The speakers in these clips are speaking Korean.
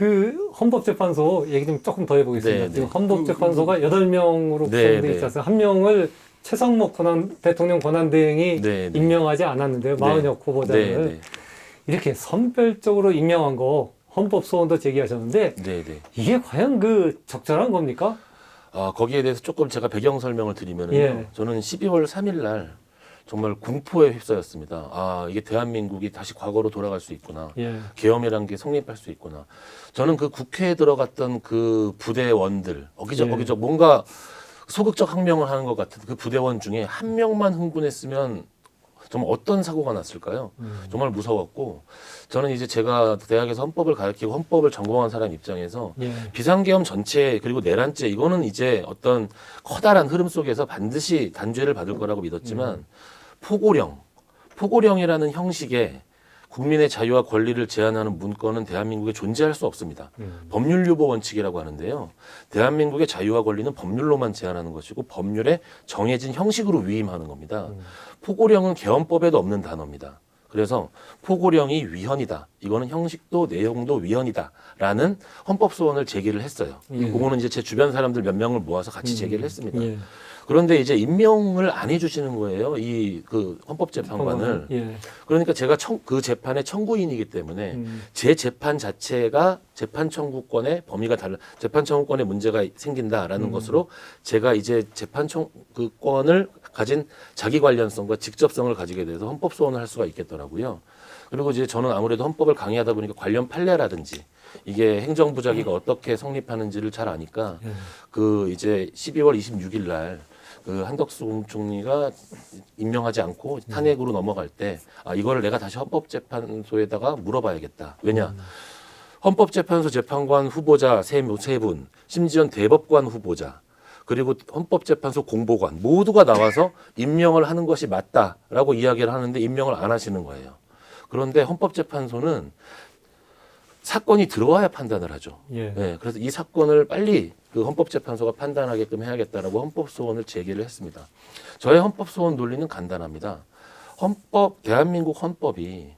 그 헌법재판소 얘기 좀 조금 더 해보겠습니다. 네, 네. 지금 헌법재판소가 여덟 명으로 네, 구성되어 네. 있어서 한 명을 최상목 권한 대통령 권한대행이 네, 네. 임명하지 않았는데요. 마흔역 후보자를 네, 네. 이렇게 선별적으로 임명한 거 헌법 소원도 제기하셨는데 네, 네. 이게 과연 그 적절한 겁니까? 아, 거기에 대해서 조금 제가 배경 설명을 드리면요. 예. 저는 저는 12월 3일 날 정말 공포에 휩싸였습니다. 아, 이게 대한민국이 다시 과거로 돌아갈 수 있구나. 예. 계엄이라는 게 성립할 수 있구나. 저는 그 국회에 들어갔던 그 부대원들, 어기적 예. 어기적 뭔가 소극적 항명을 하는 것 같은 그 부대원 중에 한 명만 흥분했으면 정말 어떤 사고가 났을까요? 음. 정말 무서웠고 저는 이제 제가 대학에서 헌법을 가르치고 헌법을 전공한 사람 입장에서 예. 비상계엄 전체 그리고 내란죄 이거는 이제 어떤 커다란 흐름 속에서 반드시 단죄를 받을 거라고 믿었지만 포고령 포고령이라는 형식의 국민의 자유와 권리를 제한하는 문건은 대한민국에 존재할 수 없습니다. 음. 법률 유보 원칙이라고 하는데요. 대한민국의 자유와 권리는 법률로만 제한하는 것이고 법률에 정해진 형식으로 위임하는 겁니다. 음. 포고령은 개헌법에도 없는 단어입니다. 그래서 포고령이 위헌이다. 이거는 형식도 내용도 위헌이다라는 헌법 소원을 제기를 했어요. 예. 그거는 이제 제 주변 사람들 몇 명을 모아서 같이 제기를 했습니다. 예. 그런데 이제 임명을 안 해주시는 거예요. 이 그 헌법재판관을. 예. 그러니까 제가 청, 그 재판의 청구인이기 때문에 음. 제 재판 자체가 재판 청구권의 범위가 달라 재판 청구권에 문제가 생긴다라는 음. 것으로 제가 이제 재판 청구권을 가진 자기 관련성과 직접성을 가지게 돼서 헌법 소원을 할 수가 있겠더라고요. 그리고 이제 저는 아무래도 헌법을 강의하다 보니까 관련 판례라든지 이게 행정부작위가 어떻게 성립하는지를 잘 아니까 예. 그 이제 12월 26일 날 그 한덕수 국무총리가 임명하지 않고 탄핵으로 넘어갈 때 아 이거를 내가 다시 헌법재판소에다가 물어봐야겠다. 왜냐? 헌법재판소 재판관 후보자 세분 심지어 대법관 후보자 그리고 헌법재판소 공보관 모두가 나와서 임명을 하는 것이 맞다라고 이야기를 하는데 임명을 안 하시는 거예요. 그런데 헌법재판소는 사건이 들어와야 판단을 하죠. 예. 네, 그래서 이 사건을 빨리 그 헌법재판소가 판단하게끔 해야겠다라고 헌법소원을 제기를 했습니다. 저의 헌법소원 논리는 간단합니다. 헌법, 대한민국 헌법이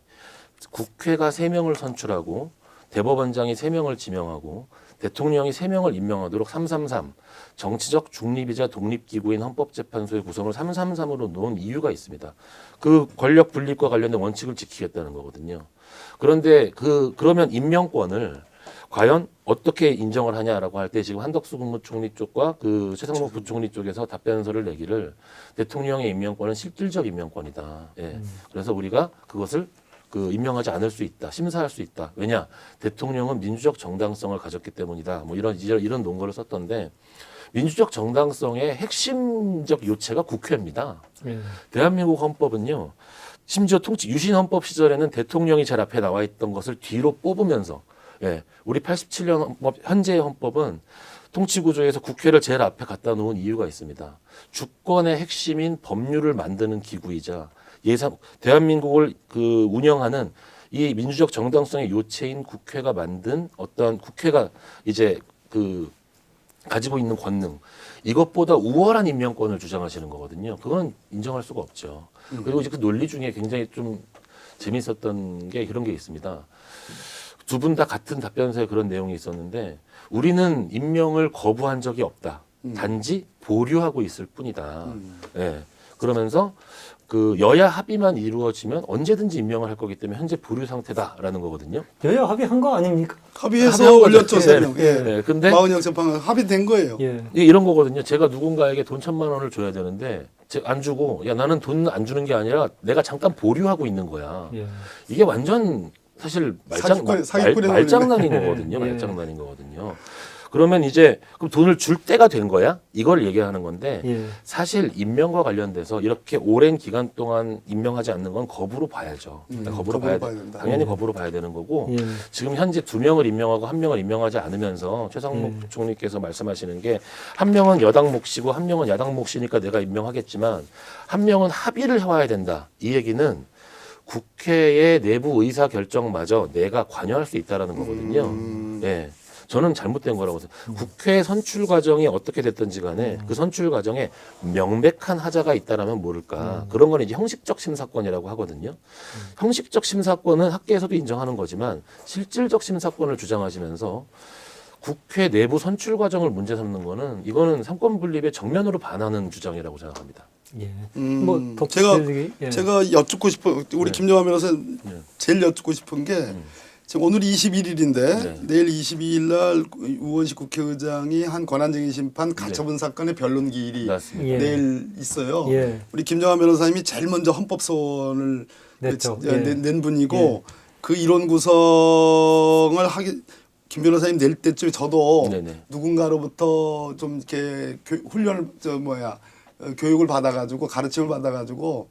국회가 세명을 선출하고 대법원장이 세명을 지명하고 대통령이 세명을 임명하도록 333 정치적 중립이자 독립기구인 헌법재판소의 구성을 333으로 놓은 이유가 있습니다. 그 권력 분립과 관련된 원칙을 지키겠다는 거거든요. 그런데 그 그러면 임명권을 과연 어떻게 인정을 하냐라고 할 때 지금 한덕수 국무총리 쪽과 그 최상목 부총리 쪽에서 답변서를 내기를 대통령의 임명권은 실질적 임명권이다. 예. 그래서 우리가 그것을 그 임명하지 않을 수 있다, 심사할 수 있다. 왜냐? 대통령은 민주적 정당성을 가졌기 때문이다. 뭐 이런 이런 논거를 썼던데 민주적 정당성의 핵심적 요체가 국회입니다. 예. 대한민국 헌법은요. 심지어 통치 유신 헌법 시절에는 대통령이 제일 앞에 나와 있던 것을 뒤로 뽑으면서 예, 우리 87년 헌법 현재의 헌법은 통치 구조에서 국회를 제일 앞에 갖다 놓은 이유가 있습니다. 주권의 핵심인 법률을 만드는 기구이자 예산 대한민국을 그 운영하는 이 민주적 정당성의 요체인 국회가 만든 어떤 국회가 이제 그 가지고 있는 권능 이것보다 우월한 임명권을 주장하시는 거거든요. 그건 인정할 수가 없죠. 그리고 이제 그 논리 중에 굉장히 좀 재밌었던 게 그런 게 있습니다. 두 분 다 같은 답변서에 그런 내용이 있었는데 우리는 임명을 거부한 적이 없다. 단지 보류하고 있을 뿐이다. 예. 그러면서 그 여야 합의만 이루어지면 언제든지 임명을 할 거기 때문에 현재 보류 상태다라는 거거든요. 여야 합의한 거 아닙니까? 합의해서. 올렸죠 네. 세 명. 예. 네. 근데 마흔영 재판관 합의된 거예요. 예. 이게 이런 거거든요. 제가 누군가에게 돈 천만 원을 줘야 되는데 제- 안 주고 야 나는 돈 안 주는 게 아니라 내가 잠깐 보류하고 있는 거야. 예. 이게 완전 사실 말장 사기꾼- 말장난인. 거거든요. 예. 말장난인 거거든요. 그러면 이제 그럼 돈을 줄 때가 된 거야? 이걸 얘기하는 건데 예. 사실 임명과 관련돼서 이렇게 오랜 기간 동안 임명하지 않는 건 거부로 봐야죠. 음, 거부로 거부로 봐야, 봐야 돼. 된다. 당연히 음. 거부로 봐야 되는 거고 예. 지금 현재 두 명을 임명하고 한 명을 임명하지 않으면서 최상목 음. 총리께서 말씀하시는 게 한 명은 여당 몫이고 한 명은 야당 몫이니까 내가 임명하겠지만 한 명은 합의를 해와야 된다. 이 얘기는 국회의 내부 의사 결정마저 내가 관여할 수 있다라는 거거든요. 음. 예. 저는 잘못된 거라고 생각해요. 국회 선출 과정이 어떻게 됐든지 간에 그 선출 과정에 명백한 하자가 있다라면 모를까. 그런 건 이제 형식적 심사권이라고 하거든요. 형식적 심사권은 학계에서도 인정하는 거지만 실질적 심사권을 주장하시면서 국회 내부 선출 과정을 문제 삼는 거는 이거는 삼권 분립에 정면으로 반하는 주장이라고 생각합니다. 예. 음, 뭐 제가 덧붙이기, 예. 제가 여쭙고 싶은 우리 네. 김정환 변호사 네. 제일 여쭙고 싶은 게 지금 오늘이 21일인데 네. 내일 22일 날 우원식 국회의장이 한 권한쟁의 심판 가처분 사건의 변론 기일이 맞습니다. 예. 내일 있어요. 예. 우리 김정환 변호사님이 제일 먼저 헌법 소원을 냈죠. 그, 예. 낸, 낸 분이고 예. 그 이론 구성을 하기 김 변호사님 낼 때쯤에 저도 네네. 누군가로부터 좀 이렇게 교, 훈련을 저 뭐야 어, 교육을 받아가지고 가르침을 받아가지고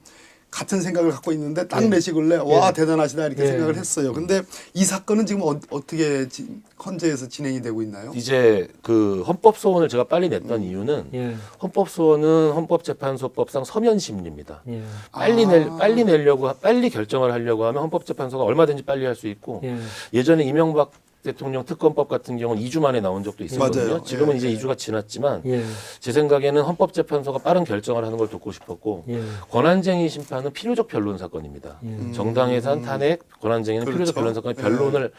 같은 생각을 갖고 있는데 딱 예. 내시길래 와 예. 대단하시다 이렇게 예. 생각을 했어요. 근데 이 사건은 지금 어, 어떻게 지, 헌재에서 진행이 되고 있나요? 이제 그 헌법 소원을 제가 빨리 냈던 이유는 예. 헌법 소원은 헌법재판소법상 서면 심리입니다. 예. 빨리 아. 낼 빨리 내려고 빨리 결정을 하려고 하면 헌법재판소가 얼마든지 빨리 할 수 있고 예. 예전에 이명박 대통령 특검법 같은 경우는 2주 만에 나온 적도 있었거든요. 맞아요. 지금은 예, 이제 예. 2주가 지났지만 예. 제 생각에는 헌법재판소가 빠른 결정을 하는 걸 돕고 싶었고 예. 권한쟁의 심판은 필요적 변론 사건입니다. 예. 정당 해산 탄핵 권한쟁의는 그렇죠. 필요적 변론 사건의 예. 변론을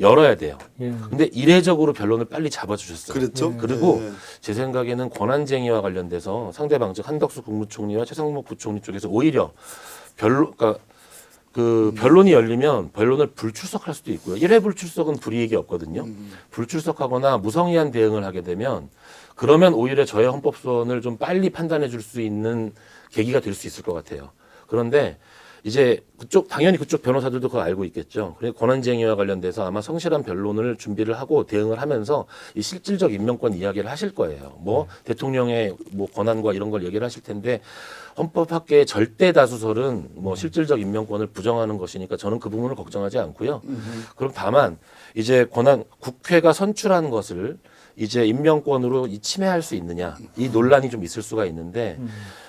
열어야 돼요. 예. 근데 이례적으로 변론을 빨리 잡아주셨어요. 그랬죠. 그리고 예. 제 생각에는 권한쟁의와 관련돼서 상대방 즉 한덕수 국무총리와 최상목 부총리 쪽에서 오히려 변론, 그러니까 그 변론이 열리면 변론을 불출석할 수도 있고요. 1회 불출석은 불이익이 없거든요. 불출석하거나 무성의한 대응을 하게 되면 그러면 오히려 저의 헌법 소원을 좀 빨리 판단해 줄 수 있는 계기가 될 수 있을 것 같아요. 그런데 이제 그쪽 당연히 그쪽 변호사들도 그거 알고 있겠죠. 그래서 권한쟁의와 관련돼서 아마 성실한 변론을 준비를 하고 대응을 하면서 이 실질적 임명권 이야기를 하실 거예요. 뭐 대통령의 뭐 권한과 이런 걸 얘기를 하실 텐데 헌법학계의 절대 다수설은 뭐 실질적 임명권을 부정하는 것이니까 저는 그 부분을 걱정하지 않고요. 그럼 다만 이제 권한 국회가 선출한 것을 이제 임명권으로 이 침해할 수 있느냐 이 논란이 좀 있을 수가 있는데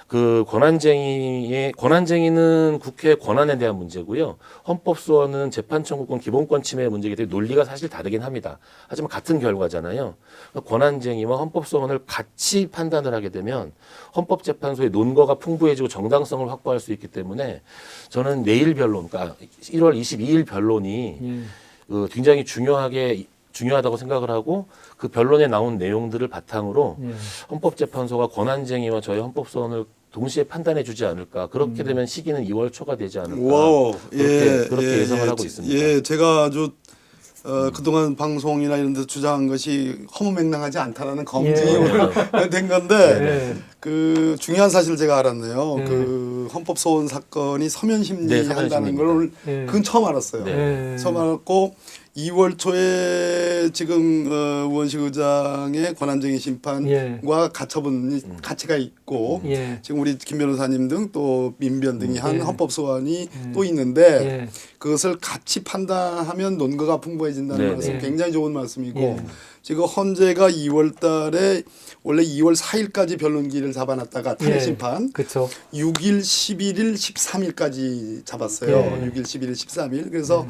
그 권한쟁의의 권한쟁의는 국회의 권한에 대한 문제고요. 헌법소원은 재판 청구권 기본권 침해 문제이기 때문에 논리가 사실 다르긴 합니다. 하지만 같은 결과잖아요. 권한쟁의와 헌법소원을 같이 판단을 하게 되면 헌법재판소의 논거가 풍부해지고 정당성을 확보할 수 있기 때문에 저는 내일 변론, 그러니까 1월 22일 변론이 예. 그 굉장히 중요하게 중요하다고 생각을 하고 그 변론에 나온 내용들을 바탕으로 예. 헌법재판소가 권한쟁의와 저희 헌법소원을 동시에 판단해 주지 않을까. 그렇게 되면 시기는 2월 초가 되지 않을까. 와우. 그렇게, 그렇게 예상을 하고 제- 있습니다. 예, 제가 아주 어, 그동안 방송이나 이런 데서 주장한 것이 허무맹랑하지 않다라는 검증이 예. 오늘 된 건데 예. 그 중요한 사실을 제가 알았네요. 네. 그 헌법 소원 사건이 서면 네, 심리한다는 서면 걸 예. 그건 처음 알았어요. 네. 예. 처음 알았고 2월 초에 지금 어, 우원식 의장의 권한쟁의 심판과 예. 가처분이 가치가 있고 예. 지금 우리 김 변호사님 등 또 민변 등이 한 예. 헌법 소원이 예. 또 있는데 예. 그것을 같이 판단하면 논거가 풍부해진다는 네, 말씀 네. 굉장히 좋은 말씀이고 예. 지금 헌재가 2월 달에 원래 2월 4일까지 변론기를 잡아놨다가 탄핵 예. 심판 그렇죠. 6일, 11일, 13일까지 잡았어요. 예. 6일, 11일, 13일. 그래서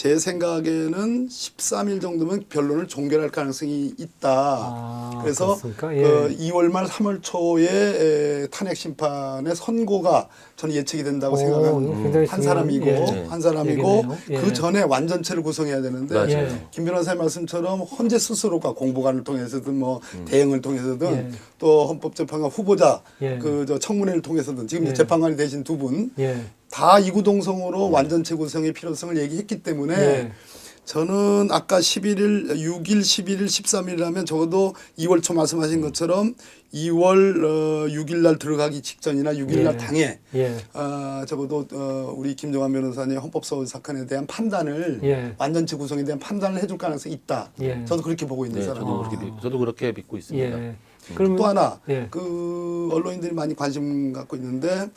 제 생각에는 13일 정도면 변론을 종결할 가능성이 있다. 아, 그래서? 예. 그 2월 말 3월 초에 에, 탄핵 심판의 선고가 저는 예측이 된다고 오, 생각하는 이거 굉장히 한 사람이고 예. 한 사람이고. 예. 그 전에 완전체를 구성해야 되는데. 예. 김 변호사의 말씀처럼 헌재 스스로가 공보관을 통해서든 뭐 대응을 통해서든 예. 또 헌법재판관 후보자 예. 그저 청문회를 통해서든 지금 예. 재판관이 되신 두분 다 예. 이구동성으로 완전체 구성의 필요성을 얘기했기 때문에 예. 저는 아까 11일, 6일, 11일, 13일이라면 적어도 2월 초 말씀하신 것처럼 2월 어, 6일 날 들어가기 직전이나 6일 날 예. 당에 예. 아, 적어도 어, 우리 김정환 변호사님 헌법소원 사건에 대한 판단을 예. 완전체 구성에 대한 판단을 해줄 가능성이 있다. 예. 저도 그렇게 보고 있는 네, 사람입니다. 저도 그렇게 믿- 저도 그렇게 믿고 있습니다. 예. 그러면 또 하나 예. 그 언론인들이 많이 관심 갖고 있는데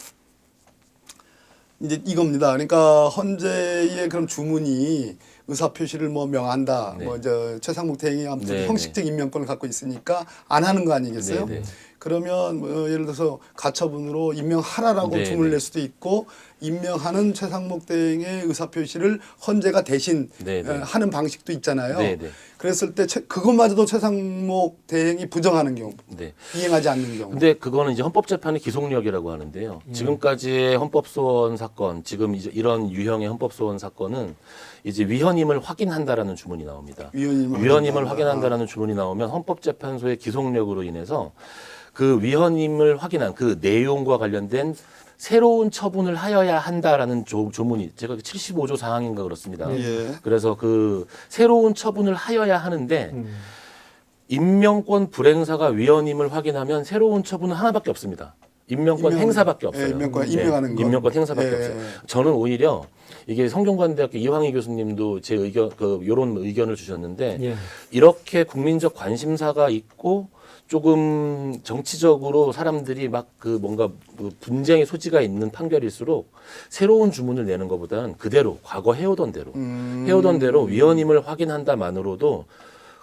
이제 이겁니다. 그러니까 헌재의 그런 주문이 의사 표시를 뭐 명한다. 네. 뭐저 최상목 대행이 아무튼 네, 형식적 임명권을 갖고 있으니까 안 하는 거 아니겠어요? 네, 네. 그러면 뭐 예를 들어서 가처분으로 임명하라라고 네, 주문을 네. 낼 수도 있고 임명하는 최상목 대행의 의사 표시를 헌재가 대신 네, 네. 에, 하는 방식도 있잖아요. 네, 네. 그랬을 때 최- 그것마저도 최상목 대행이 부정하는 경우, 네. 이행하지 않는 경우. 근데 그거는 이제 헌법재판의 기속력이라고 하는데요. 지금까지의 헌법소원 사건, 지금 이제 이런 유형의 헌법소원 사건은 이제 위헌임을 확인한다라는 주문이 나옵니다. 위헌임을 위헌임을 확인한다. 확인한다라는 주문이 나오면 헌법재판소의 기속력으로 인해서 그 위헌임을 확인한 그 내용과 관련된 새로운 처분을 하여야 한다라는 조, 조문이 제가 75조 사항인가 그렇습니다. 예. 그래서 그 새로운 처분을 하여야 하는데 음. 임명권 불행사가 위헌임을 확인하면 새로운 처분은 하나밖에 없습니다. 임명권 임명- 행사밖에 예, 없어요. 임명권, 임명하는 것. 임명권 행사밖에 예, 없어요. 예. 저는 오히려 이게 성균관대학교 이황희 교수님도 제 의견 그 요런 의견을 주셨는데 예. 이렇게 국민적 관심사가 있고 조금 정치적으로 사람들이 막 그 뭔가 그 분쟁의 소지가 있는 판결일수록 새로운 주문을 내는 것보다는 그대로 과거 해오던 대로 음. 해오던 대로 위헌임을 확인한다만으로도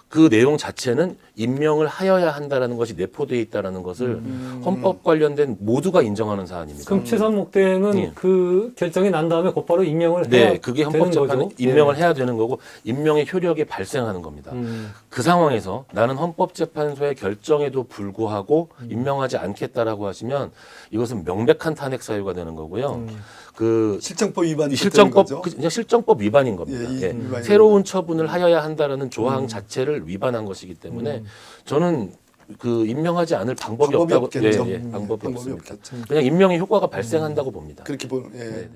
그 내용 자체는 임명을 하여야 한다라는 것이 내포되어 있다라는 것을 음. 헌법 관련된 모두가 인정하는 사안입니다. 그럼 최상목 대행은 예. 그 결정이 난 다음에 곧바로 임명을 해야 네, 그게 거죠? 임명을 예. 해야 되는 거고 임명의 효력이 발생하는 겁니다. 음. 그 상황에서 나는 헌법재판소의 결정에도 불구하고 음. 임명하지 않겠다라고 하시면 이것은 명백한 탄핵 사유가 되는 거고요. 음. 그 실정법 위반이 실정법. 그- 그냥 실정법 위반인 겁니다. 예, 이 예. 위반인 새로운 처분을 하여야 한다라는 음. 조항 자체를 위반한 것이기 때문에 저는 그 임명하지 않을 방법이, 방법이 없다고 없겠죠. 예, 예, 음, 방법이, 방법이 없습니다. 없겠죠. 그냥 임명의 효과가 발생한다고 봅니다. 그렇게 보는 예. 네, 네.